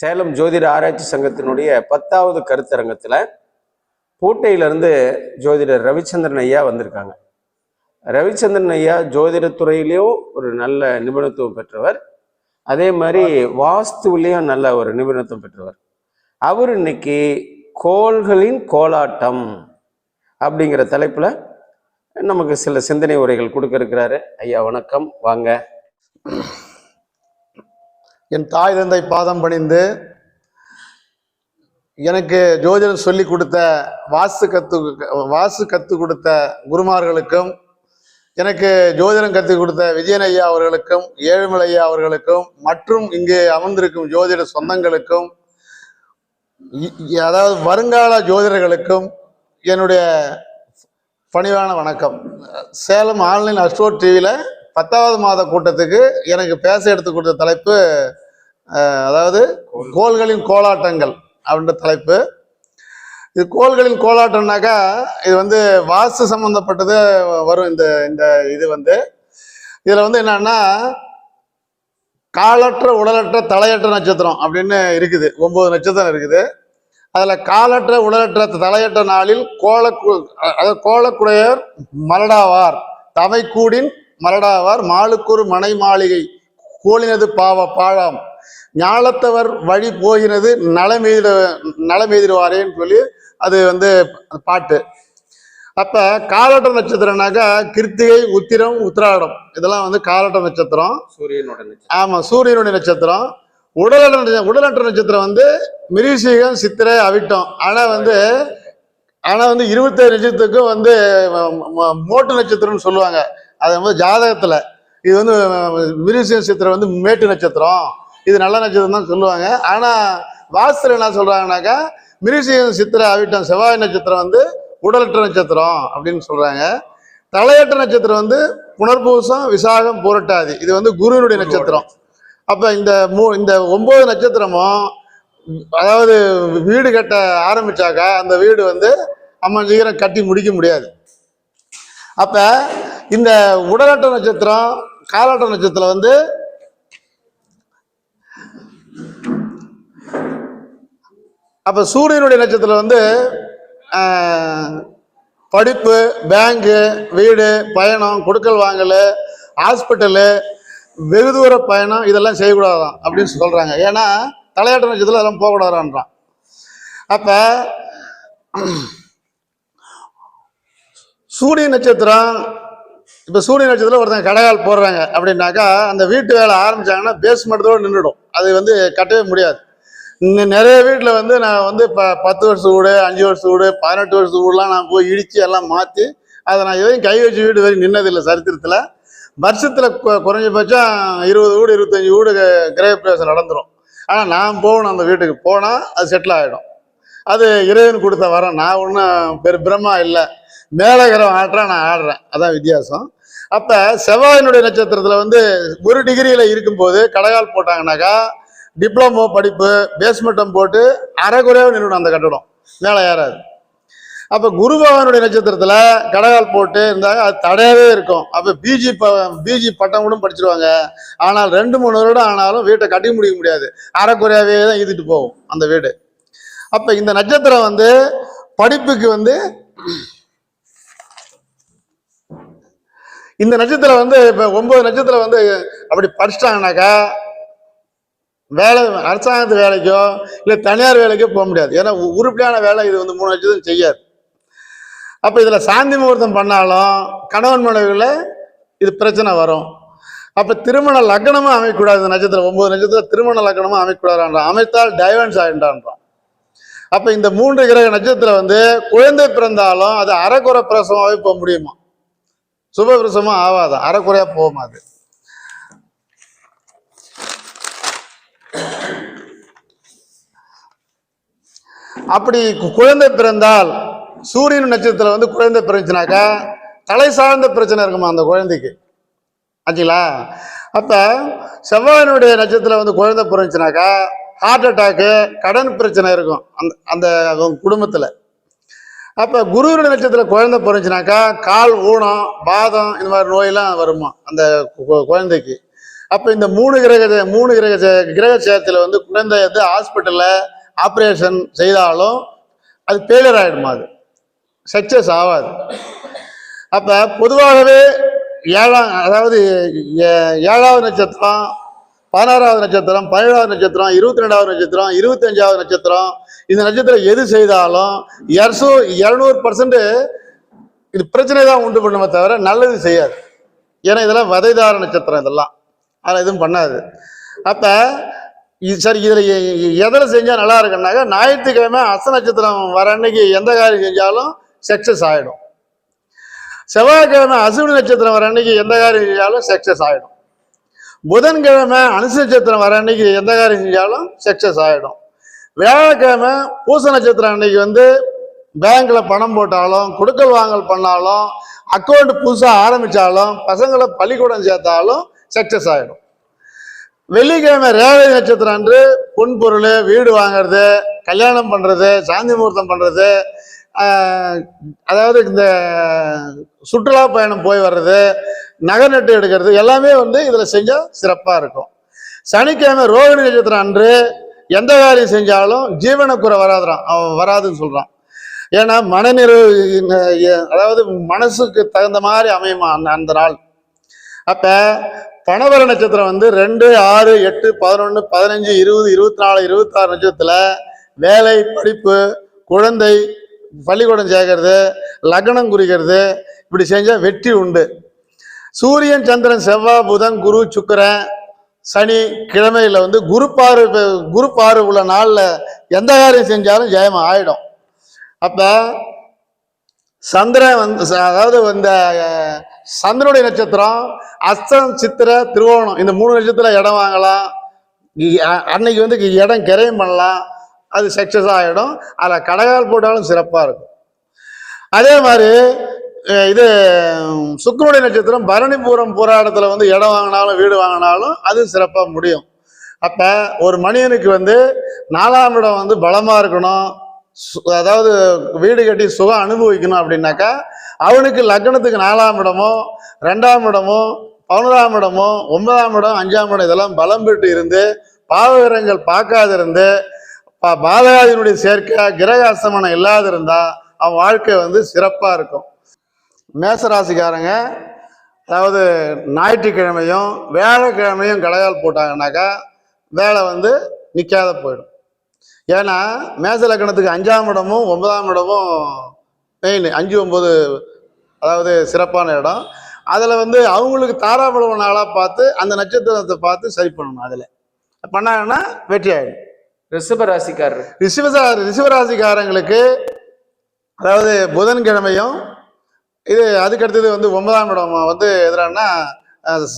சேலம் ஜோதிட ஆராய்ச்சி சங்கத்தினுடைய பத்தாவது கருத்தரங்கத்தில் பூட்டையிலிருந்து ஜோதிடர் ரவிச்சந்திரன் ஐயா வந்திருக்காங்க. ரவிச்சந்திரன் ஐயா ஜோதிடத்துறையிலையும் ஒரு நல்ல நிபுணத்துவம் பெற்றவர். அதே மாதிரி வாஸ்துவிலையும் நல்ல ஒரு நிபுணத்துவம் பெற்றவர். அவர் இன்னைக்கு கோள்களின் கோலாட்டம் அப்படிங்கிற தலைப்பில் நமக்கு சில சிந்தனை உரைகள் கொடுக்க இருக்கிறாரு. ஐயா வணக்கம். வாங்க. என் தாய் தந்தை பாதம் பணிந்து எனக்கு ஜோதிடம் சொல்லி கொடுத்த வாஸ்து கத்து வாஸ்து கத்து கொடுத்த குருமார்களுக்கும் எனக்கு ஜோதிடம் கற்றுக் கொடுத்த விஜயன் ஐயா அவர்களுக்கும் ஏழுமலை ஐயா அவர்களுக்கும் மற்றும் இங்கே அமர்ந்திருக்கும் ஜோதிட சொந்தங்களுக்கும் அதாவது வருங்கால ஜோதிடர்களுக்கும் என்னுடைய பணிவான வணக்கம். சேலம் ஆன்லைன் அஸ்ட்ரோ டிவியில் பத்தாவது மாத கூட்டத்துக்கு எனக்கு பேச எடுத்து கொடுத்த தலைப்பு அதாவது கோள்களின் கோலாட்டங்கள் அப்படின்ற தலைப்பு. இது கோள்களின் கோலாட்டம்னாக்கா இது வந்து வாஸ்து சம்பந்தப்பட்டது வரும் இந்த இந்த இது வந்து. இதில் வந்து என்னன்னா காலற்ற உடலற்ற தலையற்ற நட்சத்திரம் அப்படின்னு இருக்குது. ஒன்பது நட்சத்திரம் இருக்குது. அதில் காலற்ற உடலற்ற தலையற்ற நாளில் கோலக்கு அதாவது கோலக்குடையர் மலடாவார். தமைக்கூடின் மலடாவார் மாலுக்கூர் மனை மாளிகை கோலினது பாவ பாழாம். ஞாலத்தவர் வழி போகிறது நலமெய்திட நலமெய்திடுவாரேன்னு சொல்லி அது வந்து பாட்டு. அப்ப காலற்ற நட்சத்திரம்னாக்கா கிருத்திகை உத்திரம் உத்திராடம். இதெல்லாம் வந்து காலற்ற நட்சத்திரம். சூரியனோட நட்சத்திரம். ஆமா சூரியனுடைய நட்சத்திரம். உடலற்ற நட்ச- உடலற்ற நட்சத்திரம் வந்து மிருகசீகம் சித்திரை அவிட்டம். ஆனா வந்து ஆனா வந்து இருபத்தேழு நட்சத்திரத்துக்கும் வந்து மோட்டு நட்சத்திரம்னு சொல்லுவாங்க. அது வந்து ஜாதகத்தில். இது வந்து மிருகசீகம் சித்திரை வந்து மேட்டு நட்சத்திரம். இது நல்ல நட்சத்திரம் தான் சொல்லுவாங்க. ஆனால் வாஸ்திரம் என்ன சொல்கிறாங்கனாக்கா மிருசியம் சித்திரை அவிட்டம் செவ்வாய் நட்சத்திரம் வந்து உடலற்ற நட்சத்திரம் அப்படின்னு சொல்கிறாங்க தலையற்ற நட்சத்திரம் வந்து புனர்பூசம் விசாகம் புரட்டாதி. இது வந்து குருவினுடைய நட்சத்திரம். அப்போ இந்த மூ இந்த ஒம்பது நட்சத்திரமும் அதாவது வீடு கட்ட ஆரம்பிச்சாக்கா அந்த வீடு வந்து அம்மன் சீக்கிரம் கட்டி முடிக்க முடியாது. அப்போ இந்த உடலற்ற நட்சத்திரம் காலாட்ட நட்சத்திரம் வந்து அப்ப சூரியனுடைய நட்சத்திரம் வந்து படிப்பு பேங்கு வீடு பயணம் கொடுக்கல் வாங்கல் ஹாஸ்பிட்டலு வெகு தூர பயணம் இதெல்லாம் செய்யக்கூடாதான் அப்படின்னு சொல்றாங்க. ஏன்னா தலையாட்ட நட்சத்திரம் அதெல்லாம் போகக்கூடாதான்றான். அப்ப சூரிய நட்சத்திரம் இப்போ சூரிய நட்சத்திரத்தில் ஒருத்தங்க கடையால் போடுறாங்க அப்படின்னாக்கா அந்த வீட்டு வேலை ஆரம்பிச்சாங்கன்னா பேஸ்மெண்ட்டோடு நின்றுடும். அது வந்து கட்டவே முடியாது. இங்கே நிறைய வீட்டில் வந்து நான் வந்து இப்போ பத்து வருஷம் வீடு அஞ்சு வருஷம் வீடு பதினெட்டு வருஷம் வீடுலாம் நான் போய் இடித்து எல்லாம் மாற்றி அதை நான் எதையும் கை வச்சு வீடு வரைக்கும் நின்னதில்லை சரித்திரத்தில். வருஷத்தில் குறைஞ்சபட்சம் இருபது வீடு இருபத்தஞ்சி வீடு கிரகப்பிரவேசம் நடந்துடும் ஆனால் நான் போகணும் அந்த வீட்டுக்கு. போனால் அது செட்டில் ஆகிடும் அது இறைவன் கொடுத்த வரேன் நான் ஒன்றும் பெரு பிரம்மா இல்லை. மேலகரம் ஆடுறேன் நான் ஆடுறேன். அதான் வித்தியாசம். அப்போ செவ்வாயினுடைய நட்சத்திரத்தில் வந்து ஒரு டிகிரியில் இருக்கும்போது கடையால் போட்டாங்கனாக்கா டிப்ளமோ படிப்பு பேஸ்மெண்டம் போட்டு அரைகுறையாக நின்றுடும் அந்த கட்டடம். மேலே ஏறாது. அப்போ குரு பகவானுடைய நட்சத்திரத்தில் கடகால் போட்டு இருந்தாங்க அது தடையாவே இருக்கும். அப்போ பிஜி ப பிஜி பட்டம் கூட படிச்சிருவாங்க. ஆனால் ரெண்டு மூணு வருடம் ஆனாலும் வீட்டை கட்டி முடிக்க முடியாது. அரைக்குறையாவே தான் ஈதிட்டு போகும் அந்த வீடு. அப்போ இந்த நட்சத்திரம் வந்து படிப்புக்கு வந்து இந்த நட்சத்திரம் வந்து இப்போ ஒன்பது நட்சத்திரம் வந்து அப்படி படிச்சிட்டாங்கனாக்கா வேலை அரசாங்கத்து வேலைக்கோ இல்லை தனியார் வேலைக்கோ போக முடியாது. ஏன்னா உ- உருப்படியான வேலை இது வந்து மூணு நட்சத்திரம் செய்யாது. அப்போ இதில் சாந்தி முகூர்த்தம் பண்ணாலும் கணவன் மனைவியில் இது பிரச்சனை வரும். அப்போ திருமண லக்னமும் அமைக்கக்கூடாது இந்த நட்சத்திரம். ஒன்பது நட்சத்திரம் திருமண லக்னமும் அமைக்கக்கூடாதுன்றான் அமைத்தால் டைவன்ஸ் ஆகின்றான்றான் அப்போ இந்த மூன்று கிரக நட்சத்திரம் வந்து குழந்தை பிறந்தாலும் அது அரைக்குறை பிரசவமாகவே போக முடியுமா? சுப ஆகாது அரைக்குறையாக போகும் அது. அப்படி கு- குழந்தை பிறந்தால் சூரியன் நட்சத்திரத்தில் வந்து குழந்தை பிறந்துச்சுனாக்கா தலை சார்ந்த பிரச்சனை இருக்குமா அந்த குழந்தைக்கு? ஆச்சுங்களா? அப்போ செவ்வாயினுடைய நட்சத்திரம் வந்து குழந்தை பிறந்துச்சுனாக்கா ஹார்ட் அட்டாக்கு கடன் பிரச்சனை இருக்கும். அந்த அந்த குடும்பத்தில். அப்போ குருவினுடைய நட்சத்திரம் குழந்தை பிறந்துச்சுனாக்கா கால் ஊனம் பாதம் இந்த மாதிரி நோயெல்லாம் வருமா? அந்த கு- குழந்தைக்கு. அப்போ இந்த மூணு கிரக மூணு கிரக சே- கிரக சேர்த்துல வந்து குழந்தை வந்து ஹாஸ்பிட்டலில் ஆப்ரேஷன் செய்தாலும் அது ஃபெயிலியர் ஆகிடுமா அது? சக்சஸ் ஆகாது. அப்போ பொதுவாகவே ஏழாம் அதாவது ஏ- ஏழாவது நட்சத்திரம் பதினாறாவது நட்சத்திரம் பதினேழாவது நட்சத்திரம் இருபத்தி ரெண்டாவது நட்சத்திரம் இருபத்தஞ்சாவது நட்சத்திரம். இந்த நட்சத்திரம் எது செய்தாலும் இரசோ இரநூறு பர்சன்ட் இது பிரச்சனை தான் உண்டு பண்ணுமே தவிர நல்லது செய்யாது. ஏன்னா இதெல்லாம் வதைதார நட்சத்திரம் இதெல்லாம். அதில் எதுவும் பண்ணாது. அப்போ இது சரி இதில் எதில் செஞ்சால் நல்லா இருக்குன்னாக்கா ஞாயிற்றுக்கிழமை அச நட்சத்திரம் வர அன்னைக்கு எந்த காரியம் செஞ்சாலும் சக்ஸஸ் ஆகிடும் செவ்வாய்க்கிழமை அசுவினி நட்சத்திரம் வர அன்னைக்கு எந்த காரியம் செஞ்சாலும் சக்ஸஸ் ஆகிடும் புதன்கிழமை அனுச நட்சத்திரம் வர அன்னைக்கு எந்த காரியம் செஞ்சாலும் சக்ஸஸ் ஆகிடும் வியாழக்கிழமை பூச நட்சத்திரம் அன்னைக்கு வந்து பேங்க்ல பணம் போட்டாலும் கொடுக்கல் வாங்கல் பண்ணாலும் அக்கௌண்ட் புதுசாக ஆரம்பித்தாலும் பசங்களை பள்ளிக்கூடம் சேர்த்தாலும் சக்ஸஸ் ஆகிடும் வெள்ளிக்கிழமை ரேவதி நட்சத்திரம் அன்று பொன் பொருள் வீடு வாங்குறது கல்யாணம் பண்ணுறது சாந்தி முகூர்த்தம் பண்ணுறது அதாவது இந்த சுற்றுலா பயணம் போய் வர்றது நகை நட்டு எடுக்கிறது எல்லாமே வந்து இதில் செஞ்சால் சிறப்பாக இருக்கும். சனிக்கிழமை ரோகிணி நட்சத்திரம் அன்று எந்த காரியம் செஞ்சாலும் ஜீவனக்குறை வராதுறான். அவன் வராதுன்னு சொல்கிறான் ஏன்னா மனநிறைவு அதாவது மனசுக்கு தகுந்த மாதிரி அமையுமா அந்த அந்த நாள்? அப்போ பணவர நட்சத்திரம் வந்து ரெண்டு ஆறு எட்டு பதினொன்று பதினஞ்சு இருபது இருபத்தி நாலு இருபத்தாறு நட்சத்திரத்தில் வேலை படிப்பு குழந்தை பள்ளிக்கூடம் சேர்க்கறது லக்னம் குறிக்கிறது இப்படி செஞ்சால் வெற்றி உண்டு. சூரியன் சந்திரன் செவ்வாய் புதன் குரு சுக்கிரன் சனி கிழமையில் வந்து குரு பாரு குரு பாரு உள்ள நாளில் எந்த காரியம் செஞ்சாலும் ஜெயம் ஆயிடும். அப்போ சந்திரன் வந்து ச- அதாவது இந்த சந்திரனுடைய நட்சத்திரம் அஸ்தம் சித்திர திருவோணம் இந்த மூணு நட்சத்திரம் இடம் வாங்கலாம். அன்னைக்கு வந்து இடம் கிரையும் பண்ணலாம். அது சக்ஸஸ் ஆகிடும் அதில் கடகால் போட்டாலும் சிறப்பாக இருக்கும். அதே மாதிரி இது சுக்கரனுடைய நட்சத்திரம் பரணிபுரம் போராட்டத்தில் வந்து இடம் வாங்கினாலும் வீடு வாங்கினாலும் அது சிறப்பாக முடியும். அப்போ ஒரு மனிதனுக்கு வந்து நாலாம் இடம் வந்து பலமாக இருக்கணும். சு- அதாவது வீடு கட்டி சுகம் அனுபவிக்கணும் அப்படின்னாக்கா அவனுக்கு லக்னத்துக்கு நாலாம் இடமோ ரெண்டாம் இடமோ பதினோராம் இடமோ ஒன்பதாம் இடம் அஞ்சாம் இடம் இதெல்லாம் பலம் பெற்று இருந்து பாவகரங்கள் பார்க்காது இருந்து சேர்க்கை கிரக அஸ்தமனம் இல்லாத இருந்தா அவன் வாழ்க்கை வந்து சிறப்பாக இருக்கும். மேசராசிக்காரங்க அதாவது ஞாயிற்றுக்கிழமையும் வியாழக்கிழமையும் கடையால் போட்டாங்கனாக்கா வேலை வந்து நிற்காத போயிடும். ஏன்னா மேச லக்கணத்துக்கு அஞ்சாம் இடமும் ஒன்பதாம் இடமும் மெயின் அஞ்சு ஒம்பது அதாவது சிறப்பான இடம். அதில் வந்து அவங்களுக்கு தாராபலம் நாளாக பார்த்து அந்த நட்சத்திரத்தை பார்த்து சரி பண்ணணும் அதில். பண்ணாங்கன்னா வெற்றி ஆகிடும் ரிஷப ராசிக்காரர் ரிஷிவசா ரிஷிவராசிக்காரங்களுக்கு அதாவது புதன்கிழமையும் இது அதுக்கு அடுத்தது வந்து ஒன்பதாம் இடம் வந்து எதிரானா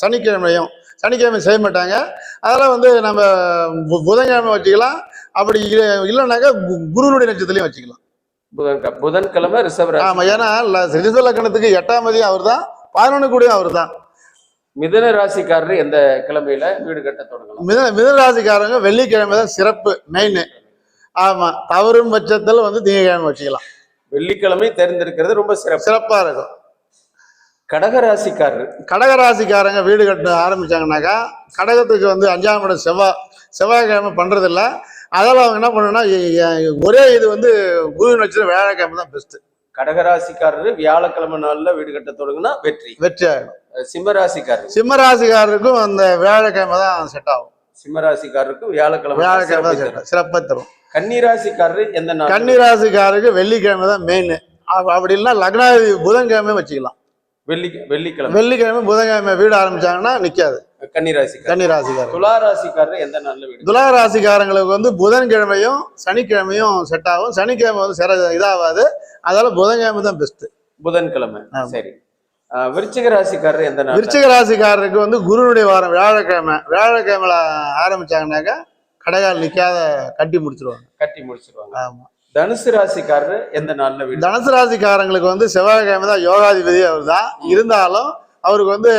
சனிக்கிழமையும். சனிக்கிழமை செய்ய மாட்டாங்க. அதெல்லாம் வந்து நம்ம புதன்கிழமை வச்சுக்கலாம். அப்படி இல்ல- இல்லைன்னாக்கா கு- குருனுடைய நட்சத்திரலையும் வச்சுக்கலாம். புதன் புதன்கிழமை ரிஷப ராசி ஆமா ஏன்னா ரிஷப லக்கணத்துக்கு எட்டாம் அதிகம் அவர் தான் பதினொன்று கூடயும் அவர் தான் மிதன ராசிக்காரர் எந்த கிழமையில வீடு கட்ட தொடங்கலாம்? மித மிதராசிக்காரங்க வெள்ளிக்கிழமை தான் சிறப்பு மெயின் ஆமா தவறும் பட்சத்தில் வந்து திங்கக்கிழமை வச்சுக்கலாம். வெள்ளிக்கிழமை தேர்ந்தெடுக்கிறது ரொம்ப சிறப்பு. சிறப்பா இருக்கும். கடக ராசிக்காரர். கடகராசிக்காரங்க வீடு கட்ட ஆரம்பிச்சாங்கனாக்கா கடகத்துக்கு வந்து அஞ்சாம் இடம் செவ்வாய் செவ்வாய்க்கிழமை பண்றதில்ல. அதெல்லாம் அவங்க என்ன பண்ணணும்னா ஒரே இது வந்து குரு நட்சத்திரம் வியாழக்கிழமை தான் பெஸ்ட் கடகராசிக்காரர் வியாழக்கிழமை நாள்ல வீடு கட்ட தொடங்குனா வெற்றி. வெற்றி ஆகிடும் சிம்ம ராசிக்காரர் சிம்மராசிக்காரருக்கும் அந்த வியாழக்கிழமை தான் செட் ஆகும். சிம்ம ராசிக்காரருக்கும் வியாழக்கிழமை வியாழக்கிழமை தான் சிறப்பு தரும். கன்னி ராசிக்காரர் எந்த நாள் கன்னிராசிக்காரருக்கு வெள்ளிக்கிழமை தான் மெயின் அப்படி இல்லைன்னா லக்னாதி புதன்கிழமை வச்சுக்கலாம். வெள்ளி வெள்ளிக்கிழமை. வெள்ளிக்கிழமை புதன்கிழமை வீடு ஆரம்பிச்சாங்கன்னா நிற்காது கன்னி ராசிக்காரர் கன்னிராசிக்காரர். துலா ராசிக்காரர் எந்த நாள்ல வீடு? துலா ராசிக்காரங்களுக்கு வந்து புதன்கிழமையும் சனிக்கிழமையும் செட் ஆகும். சனிக்கிழமை வந்து சிற இதாகாது. அதனால புதன்கிழமை தான் பெஸ்ட் புதன்கிழமை. சரி. விருச்சிக ராசிக்காரர் எந்த நாள் விருச்சிக ராசிக்காரருக்கு வந்து குருனுடைய வாரம் வியாழக்கிழமை வியாழக்கிழமையில ஆரம்பிச்சாங்கனாக்கா கடைகால் நிக்காத கட்டி முடிச்சிருவாங்க. கட்டி முடிச்சிருவாங்க. ஆமா. தனுசு ராசிக்காரர் எந்த நாள்ல தனுசு ராசிக்காரங்களுக்கு வந்து செவ்வாய்க்கிழமை தான் யோகாதிபதி அவர் தான். இருந்தாலும் அவருக்கு வந்து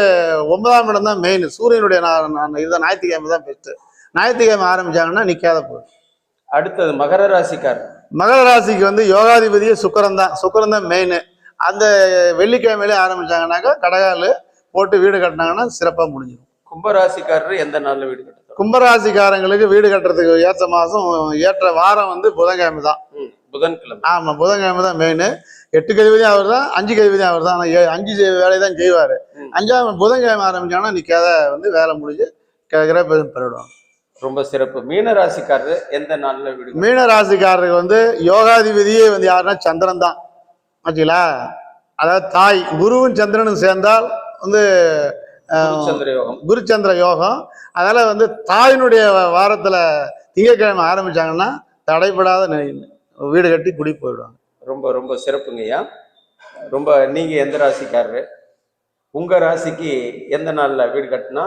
ஒன்பதாம் இடம் தான் மெயின் சூரியனுடைய இதுதான் ஞாயிற்றுக்கிழமை தான் பெஸ்ட் ஞாயிற்றுக்கிழமை ஆரம்பிச்சாங்கன்னா நிக்காத போயிடும் அடுத்தது மகர ராசிக்காரர். மகர ராசிக்கு வந்து யோகாதிபதியே சுக்கரன் தான் சுக்கரன் தான் மெயின் அந்த வெள்ளிக்கிழமையிலே ஆரம்பிச்சாங்கன்னாக்கா கடகால் போட்டு வீடு கட்டினாங்கன்னா சிறப்பாக முடிஞ்சிடும். கும்பராசிக்காரர் எந்த நாள்ல வீடு கட்டணும் கும்பராசிக்காரங்களுக்கு வீடு கட்டுறதுக்கு ஏற்ற மாதம் ஏற்ற வாரம் வந்து புதன்கிழமை தான் புதன்கிழமை. ஆமாம் புதன்கிழமை தான் மெயின் எட்டு கதிபதியும் அவர் தான் அஞ்சு கதிபதியும் அவர் தான் ஆனால் அஞ்சு வேலையை தான் செய்வார். அஞ்சாம் புதன்கிழமை ஆரம்பிச்சாங்கன்னா நிற்காத வந்து வேலை முடிஞ்சு கிரகம் பெருவிடுவாங்க ரொம்ப சிறப்பு. மீன ராசிக்காரர் எந்த நாள்ல வீடு? மீன ராசிக்காரருக்கு வந்து யோகாதிபதியே வந்து யாருன்னா சந்திரன் தான். ஆச்சுங்களா? அதாவது தாய் குருவும் சந்திரனும் சேர்ந்தால் வந்து குருச்சந்திர யோகம். குருச்சந்திர யோகம். அதனால வந்து தாயினுடைய வாரத்துல திங்கட்கிழமை ஆரம்பிச்சாங்கன்னா தடைப்படாத வீடு கட்டி குடி போயிடுவாங்க. ரொம்ப ரொம்ப சிறப்புங்கய்யா ரொம்ப நீங்க எந்த ராசிக்காரரு? உங்க ராசிக்கு எந்த நாள்ல வீடு கட்டினா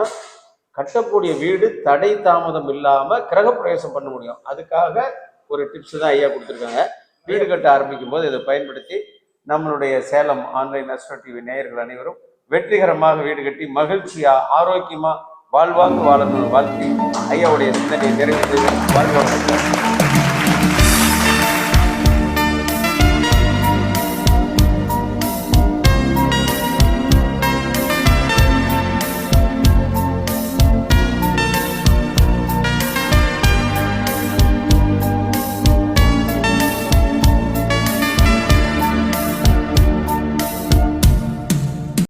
கட்டக்கூடிய வீடு தடை தாமதம் இல்லாம கிரகப்பிரவேசம் பண்ண முடியும். அதுக்காக ஒரு டிப்ஸ் தான் ஐயா கொடுத்துருக்காங்க. வீடு கட்ட ஆரம்பிக்கும் போது இதை பயன்படுத்தி நம்மளுடைய சேலம் ஆன்லைன் அஸ்ட்ரோ டிவி நேயர்கள் அனைவரும் வெற்றிகரமாக வீடு கட்டி மகிழ்ச்சியா ஆரோக்கியமா வாழ்வாங்கு வாழணும் வாழ்க்கை ஐயாவுடைய சிந்தனையை நிறைவேற்றி வாழ்வாங்க.